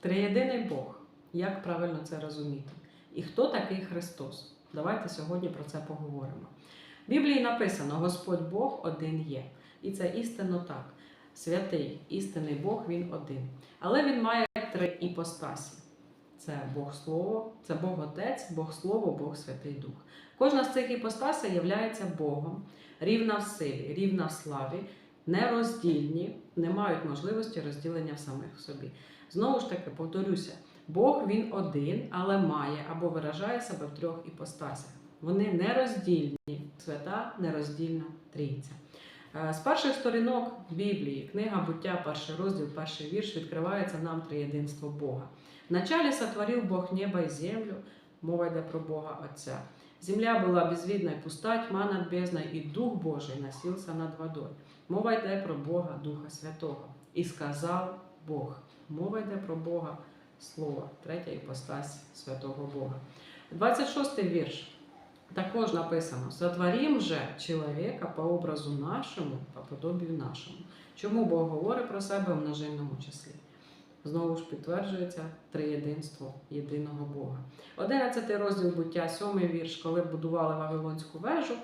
Триєдиний Бог. Як правильно це розуміти? І хто такий Христос? Давайте сьогодні про це поговоримо. В Біблії написано: Господь Бог один є. І це істинно так. Святий, істинний Бог, він один. Але він має три іпостасі: це Бог Слово, це Бог Отець, Бог Слово, Бог Святий Дух. Кожна з цих іпостасей є Богом, рівна в силі, рівна в славі, нероздільні, не мають можливості розділення в самих собі. Знову ж таки, повторюся, Бог він один, але має або виражає себе в трьох іпостасях. Вони нероздільні, свята нероздільна трійця. Е, З перших сторінок Біблії, книга буття, перший розділ, перший вірш, відкривається нам триєдинство Бога. Вначале сотворив Бог небо і землю, мова йде про Бога Отця. Земля була безвідна і пуста, тьма над бездною, і Дух Божий носився над водою. Мова йде про Бога Духа Святого. І сказав Бог. Мова йде про Бога Слово, третя іпостась Святого Бога. 26 вірш. Також написано: Сотворім же чоловіка по образу нашому, по подобію нашому. Чому Бог говорить про себе в множинному числі? Знову ж підтверджується триєдинство єдиного Бога. 11 розділ буття, 7 вірш, коли будували Вавилонську вежу,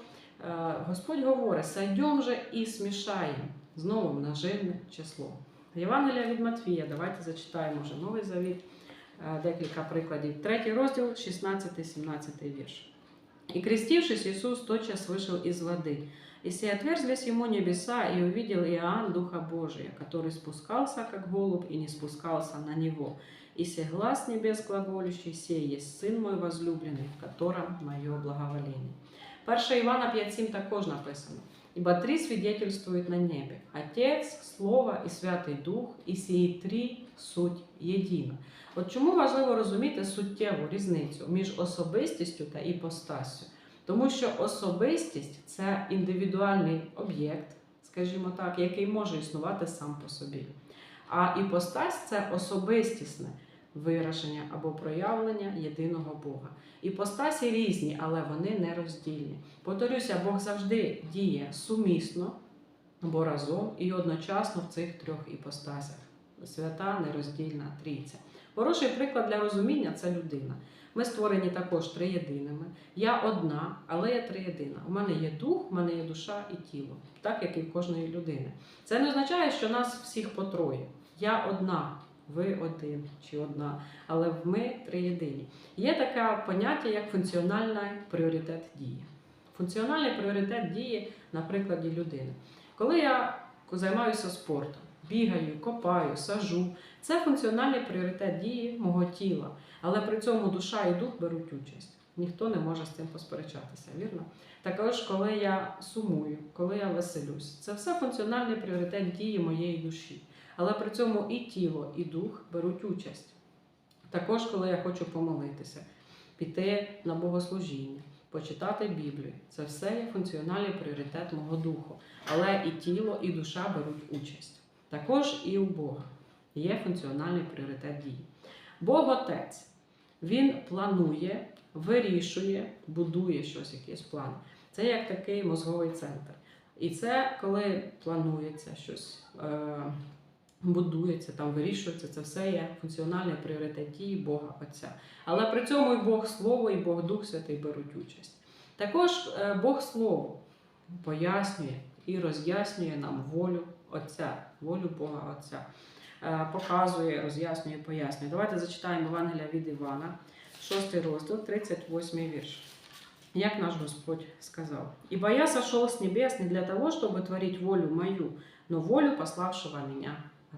Господь говорить: Сайдем же і смішаємо. Знову множинне число. Євангелія від Матвія, давайте зачитаємо вже Новий Завіт, е, декілька прикладів. Третій розділ, 16-17 вірш. И крестившись, Иисус тотчас вышел из воды. И се отверзлись ему небеса, и увидел Иоанн Духа Божия, который спускался, как голубь, и не спускался на него. И се глаз небес глаголющий, сей есть Сын мой возлюбленный, в котором мое благоволение. 1 Івана 5.7 також написано. Ибо три свидетельствуют на небе. Отець, Слово і Святий Дух, і сії три суть єдина. От чому важливо розуміти суттєву різницю між особистістю та іпостастю? Тому що особистість це індивідуальний об'єкт, скажімо так, який може існувати сам по собі. А іпостась це особистісне вираження або проявлення єдиного Бога. Іпостасі різні, але вони не роздільні. Повторюся, Бог завжди діє сумісно або разом і одночасно в цих трьох іпостасях. Свята нероздільна трійця. Хороший приклад для розуміння це людина. Ми створені також триєдиними. Я одна, але я триєдина. У мене є дух, у мене є душа і тіло, так як і в кожної людини. Це не означає, що нас всіх по троє. Я одна, ви один чи одна, але ми триєдині. Є таке поняття, як функціональний пріоритет дії. Функціональний пріоритет дії на прикладі людини. Коли я займаюся спортом, бігаю, копаю, сажу, це функціональний пріоритет дії мого тіла, але при цьому душа і дух беруть участь. Ніхто не може з цим посперечатися, вірно? Також, коли я сумую, коли я веселюсь, це все функціональний пріоритет дії моєї душі. Але при цьому і тіло, і дух беруть участь. Також, коли я хочу помолитися, піти на богослужіння, почитати Біблію, це все є функціональний пріоритет мого духу. Але і тіло, і душа беруть участь. Також і у Бога є функціональний пріоритет дії. Бог Отець, Він планує, вирішує, будує щось, якийсь план. Це як такий мозговий центр. І це коли планується щось, е, будується, там вирішується, це все є функціональний пріоритет дії Бога Отця. Але при цьому і Бог Слово, і Бог Дух Святий беруть участь. Також е, Бог Слово пояснює і роз'яснює нам волю Отця, волю Бога Отця. Е, Показує, роз'яснює, пояснює. Давайте зачитаємо Євангелія від Івана, 6 розділ, 38 вірш. Як наш Господь сказав: «Ибо я сошел с небес не для того, чтобы творить волю мою, но волю пославшего меня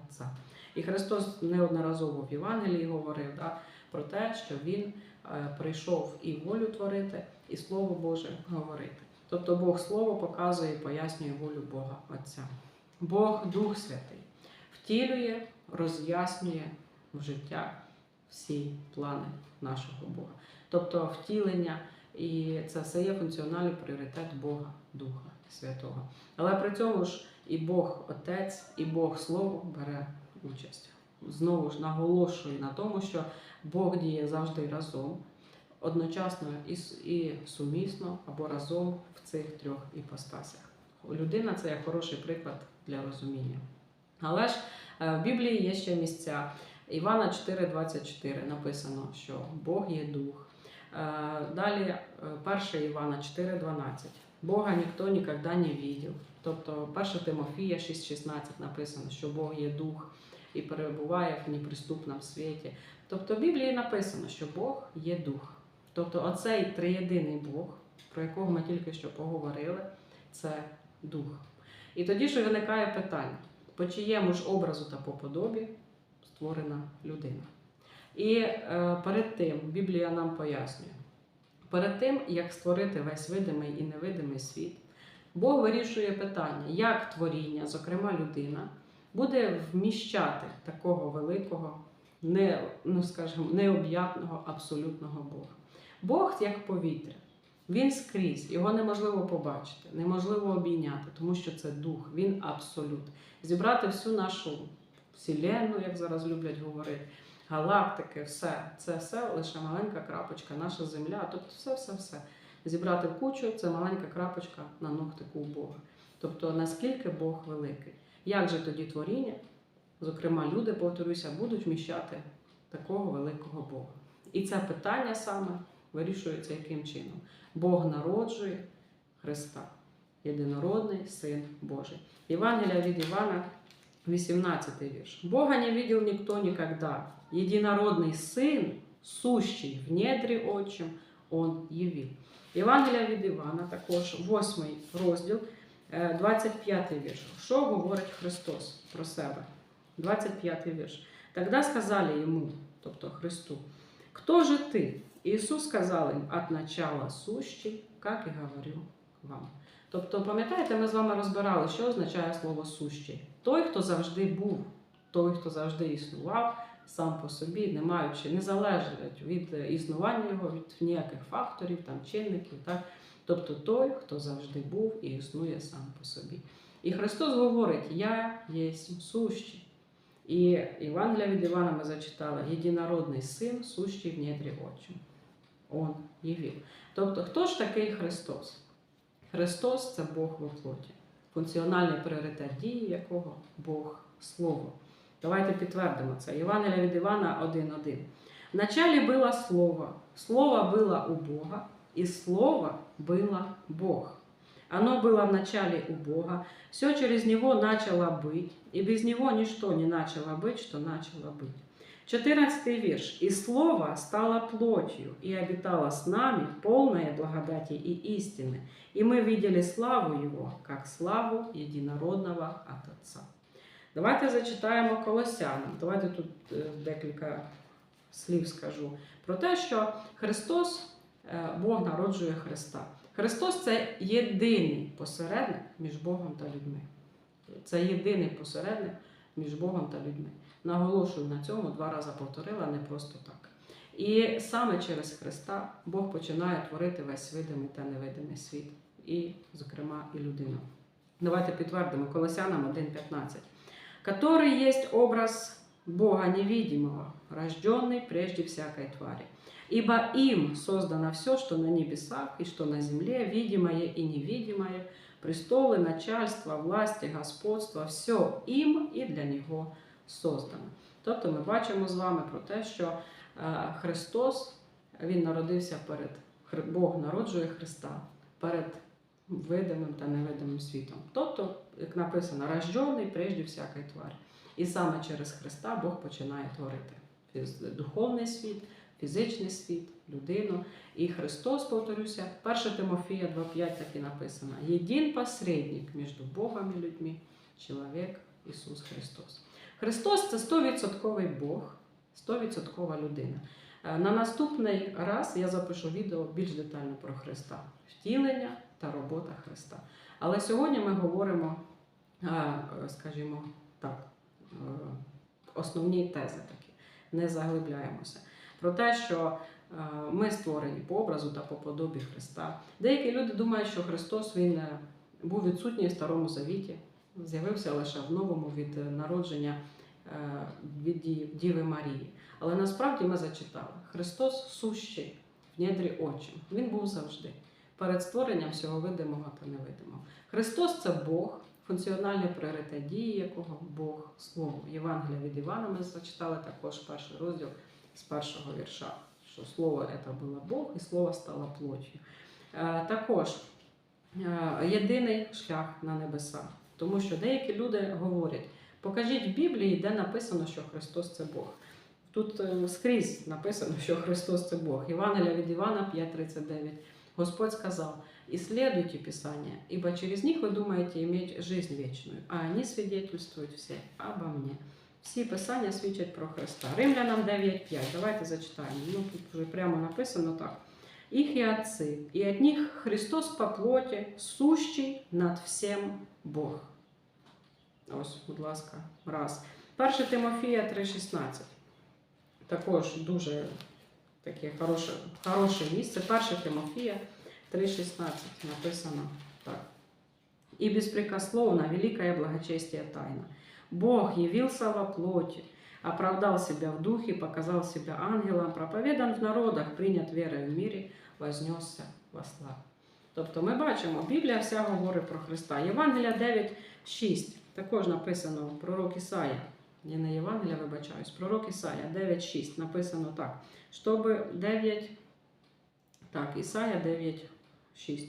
Отца. І Христос неодноразово в Євангелії говорив да, про те, що Він е, прийшов і волю творити, і Слово Боже говорити. Тобто Бог Слово показує і пояснює волю Бога Отця. Бог Дух Святий втілює, роз'яснює в життя всі плани нашого Бога. Тобто втілення, і це все є функціональний пріоритет Бога Духа Святого. Але при цьому ж і Бог Отець, і Бог Слово бере участь. Знову ж наголошую на тому, що Бог діє завжди разом, одночасно і, сумісно або разом в цих трьох іпостасях. Людина це як хороший приклад для розуміння. Але ж е, в Біблії є ще місця, Івана 4,24 написано, що Бог є дух. Е, Далі е, 1 Івана 4,12. Бога ніхто ніколи не видів. Тобто 1 Тимофія 6,16 написано, що Бог є дух і перебуває в неприступному світі. Тобто в Біблії написано, що Бог є дух. Тобто оцей триєдиний Бог, про якого ми тільки що поговорили, це дух. І тоді ж виникає питання, по чиєму ж образу та по подобі створена людина. І е, перед тим Біблія нам пояснює, перед тим, як створити весь видимий і невидимий світ, Бог вирішує питання, як творіння, зокрема людина, буде вміщати такого великого, не, ну, скажімо, необ'ятного абсолютного Бога. Бог як повітря. Він скрізь, його неможливо побачити, неможливо обійняти, тому що це дух, він абсолют. Зібрати всю нашу вселенну, як зараз люблять говорити, галактики, все. Це все лише маленька крапочка, наша земля, тобто все, все, все. Зібрати в кучу це маленька крапочка на ногтику у Бога. Тобто наскільки Бог великий. Як же тоді творіння, зокрема люди, повторюся, будуть вміщати такого великого Бога? І це питання саме вирішується яким чином? Бог народжує Христа, єдинородний Син Божий. Євангелія від Івана, 18 вірш. Бога не видел никто никогда. Единородный Сын, сущий в недрі отчим, Он явив. Євангелія від Івана, також 8 розділ, е, 25 вірш. Що говорить Христос про себе? 25 вірш. Тогда сказали йому, тобто Христу, «Кто же ты?» Ісус сказав їм, «От начала сущий, як і говорю вам». Тобто, пам'ятаєте, ми з вами розбирали, що означає слово сущий. Той, хто завжди був, той, хто завжди існував сам по собі, не маючи, не залежить від е, існування його, від ніяких факторів, там, чинників. Так? Тобто той, хто завжди був і існує сам по собі. І Христос говорить: Я є сущий. І Євангелія від Івана ми зачитали: єдинородний син, сущий в недрі очі. Он явив. Тобто, хто ж такий Христос? Христос це Бог во плоті, функціональний пріоритет дії якого Бог Слово. Давайте підтвердимо це. Євангелія від Івана 1.1. В началі було Слово, Слово було у Бога, і Слово було Бог. Оно было в начале у Бога, все через Него начало быть, и без Него ничто не начало быть, что начало быть. 14 вірш. «И Слово стало плотью и обитало с нами, полное благодати и истины, и мы видели славу Его, как славу единородного от Отца». Давайте зачитаємо Колосянам. Давайте тут е, декілька слів скажу про те, що Христос, е, Бог народжує Христа. Христос це єдиний посередник між Богом та людьми. Це єдиний посередник між Богом та людьми. Наголошую на цьому, два рази повторила, не просто так. І саме через Христа Бог починає творити весь видимий та невидимий світ, і, зокрема, і людину. Давайте підтвердимо Колосянам 1.15 Который есть образ Бога невидимого, рожденный прежде всякой твари. Ибо им создано все, что на небесах и что на земле, видимое и невидимое, престолы, начальство, власти, господство, все им і для нього создано. Тобто ми бачимо з вами про те, що е, Христос Він народився перед Хри- Бог народжує Христа перед видимим та невидимим світом. Тобто, як написано, рождений прежде всякої твари. І саме через Христа Бог починає творити духовний світ, фізичний світ, людину. І Христос, повторюся, 1 Тимофія 2.5 так і написано: Єдин посередник між Богом і людьми, чоловік Ісус Христос. Христос це 100% Бог, 100% людина. Е, На наступний раз я запишу відео більш детально про Христа, втілення та робота Христа. Але сьогодні ми говоримо, е, скажімо так, е, основні тези такі, не заглибляємося. Про те, що е, ми створені по образу та по подобі Христа. Деякі люди думають, що Христос він був відсутній в Старому Завіті, з'явився лише в новому від народження від Діви Марії. Але насправді ми зачитали: Христос сущий в недрі очі. Він був завжди перед створенням всього видимого та невидимого. Христос це Бог, функціональний пріоритет дії якого Бог Слово. Євангелія від Івана ми зачитали також перший розділ з першого вірша, що слово це було Бог, і слово стало плотью. Е, Також е, єдиний шлях на небеса. Тому що деякі люди говорять: покажіть в Біблії, де написано, що Христос це Бог. Тут е, скрізь написано, що Христос це Бог. Євангелія від Івана 5:39. Господь сказав: «Исследуйте Писания, ибо через них вы думаете иметь жизнь вечную, а они свидетельствуют все обо мне. Всі писання свідчать про Христа. Римлянам 9.5. Давайте зачитаємо. Ну, тут вже прямо написано так. Их и отцы, и от них Христос по плоті, сущий над всем Бог. Ось, будь ласка, раз. 1 Тимофія 3,16. Також дуже таке хороше, хороше місце. 1 Тимофія 3,16 написано так. И беспрекословно великое благочестие тайна. Бог явился во плоти, оправдал себя в духе, показал себя ангелом, проповедан в народах, принят верой в мире, вознесся во славу. Тобто ми бачимо, Біблія вся говорить про Христа. Євангелія 9.6 також написано пророк Ісая. Не Євангелія, вибачаюсь, пророк Ісая 9.6 написано так Щоб 9. Так, Ісая 9.6.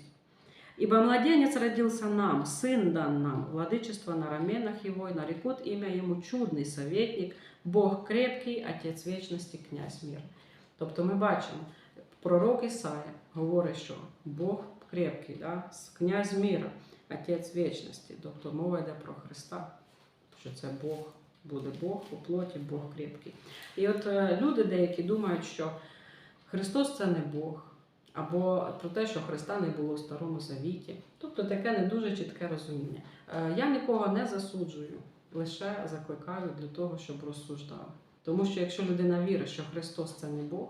Ибо младенец родился нам, сын дан нам, владычество на раменах его, и нарекут имя ему чудный советник, Бог крепкий, Отець вечності, князь мир. Тобто ми бачимо, пророк Ісая говорить, що Бог крепкий, да? князь мира, Отець вічності. Тобто мова йде про Христа, що це Бог, буде Бог у плоті, Бог крепкий. І от е, люди деякі думають, що Христос це не Бог. Або про те, що Христа не було в Старому Завіті. Тобто таке не дуже чітке розуміння. Е, Я нікого не засуджую, лише закликаю для того, щоб розсуждали. Тому що якщо людина вірить, що Христос це не Бог,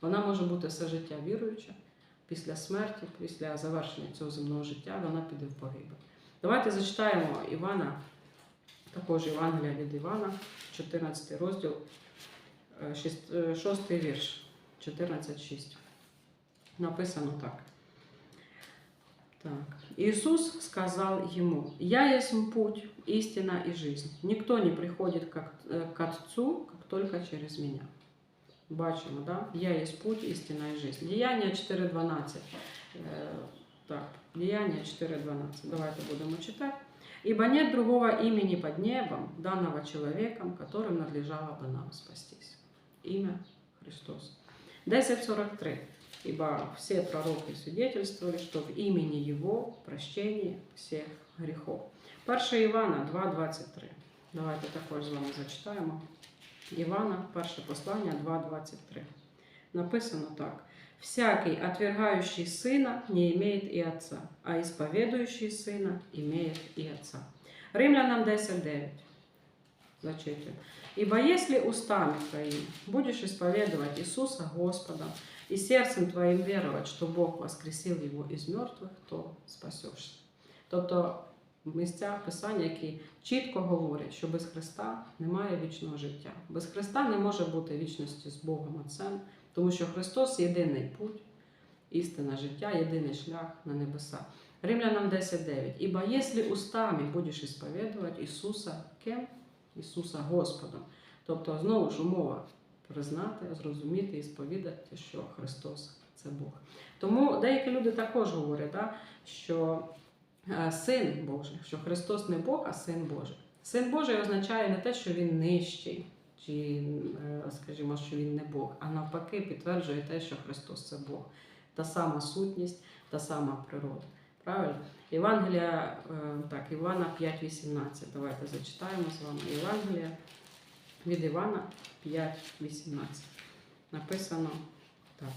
вона може бути все життя віруюча, після смерті, після завершення цього земного життя, вона піде в погибель. Давайте зачитаємо Івана, також Євангелія від Івана, 14 розділ, 6 вірш, 14.6 написано так. Так. Иисус сказал ему, «Я есть путь, истина и жизнь. Никто не приходит как, э, к Отцу, как только через меня». Бачимо, да? «Я есть путь, истина и жизнь». Діяння 4.12. Е, Так, Діяння 4.12. Давайте будемо читати. «Ибо нет другого имени под небом, данного человеком, которым надлежало бы нам спастись». Ім'я Христос. 10.43. Ибо все пророки свидетельствовали, что в имени Его прощение всех грехов. 1 Івана 2,23. Давайте також з вами зачитаємо. Івана, перше послання 2,23. Написано так. «Всякий, отвергающий сына, не имеет и отца, а исповедующий сына имеет и отца». Римлянам 10.9. Зачитываем. «Ибо если устами твоими будешь исповедовать Иисуса Господа, и сердцем твоим веровать, что Бог воскресил його із мертвих, то спасешся. Тобто місця Писання, які чітко говорять, що без Христа немає вічного життя. Без Христа не може бути вічності з Богом Отцем, тому що Христос єдиний путь, істина життя, єдиний шлях на небеса. Римлянам 10.9. Ибо если устами будеш исповедовать Ісуса кем? Ісуса Господом. Тобто, знову ж умова признати, зрозуміти і сповідати, що Христос це Бог. Тому деякі люди також говорять, да, що е, син Божий, що Христос не Бог, а син Божий. Син Божий означає не те, що він нижчий, чи, е, скажімо, що він не Бог, а навпаки, підтверджує те, що Христос це Бог. Та сама сутність, та сама природа. Правильно? Євангелія, е, так, Івана 5,18. Давайте зачитаємо з вами Євангелія від Івана 5.18. Написано так.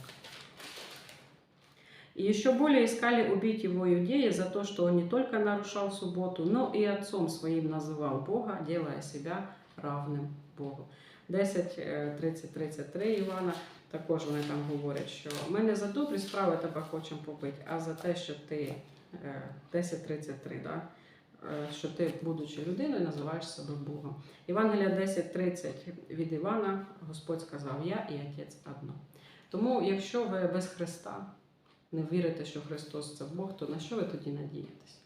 И еще более искали убить его иудеи за то, что он не только нарушал субботу, но и отцом своим называл Бога, делая себя равним Богу. 10.30-33 Івана також вони там говорять, що ми не за добрі справи тебе хочемо побити, а за те, що ти е, 10.33, да? Е, що ти, будучи людиною, називаєш себе Богом. Євангелія 10.30 від Івана, Господь сказав, я і Отець одно. Тому, якщо ви без Христа не вірите, що Христос це Бог, то на що ви тоді надієтесь?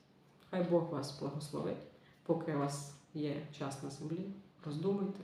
Хай Бог вас благословить, поки у вас є час на землі. Роздумуйте,